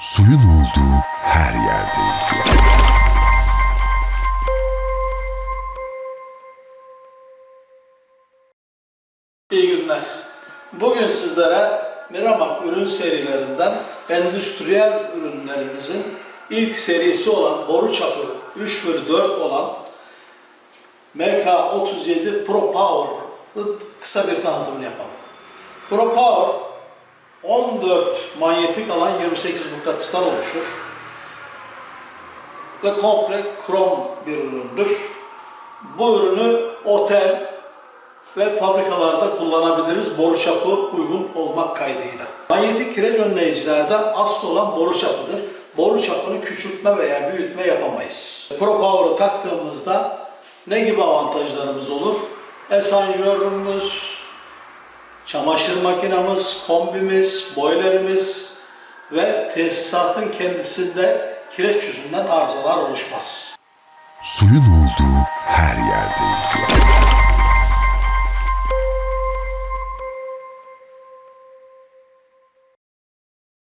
Suyun olduğu her yerdeyiz. İyi günler. Bugün sizlere Miramak ürün serilerinden endüstriyel ürünlerimizin ilk serisi olan boru çapı 3 bölü 4 olan MK37 Pro Power'ın kısa bir tanıtımını yapalım. Pro Power 14 manyetik alan 28 mıknatıstan oluşur ve komple krom bir üründür. Bu ürünü otel, ve fabrikalarda kullanabiliriz boru çapı uygun olmak kaydıyla. Manyetik kireç önleyicilerde asıl olan boru çapıdır. Boru çapını küçültme veya büyütme yapamayız. Pro taktığımızda ne gibi avantajlarımız olur? Esanjörümüz, çamaşır makinamız, kombimiz, boilerimiz ve tesisatın kendisinde kireç yüzünden arızalar oluşmaz. Suyun olduğu her yerdeyiz.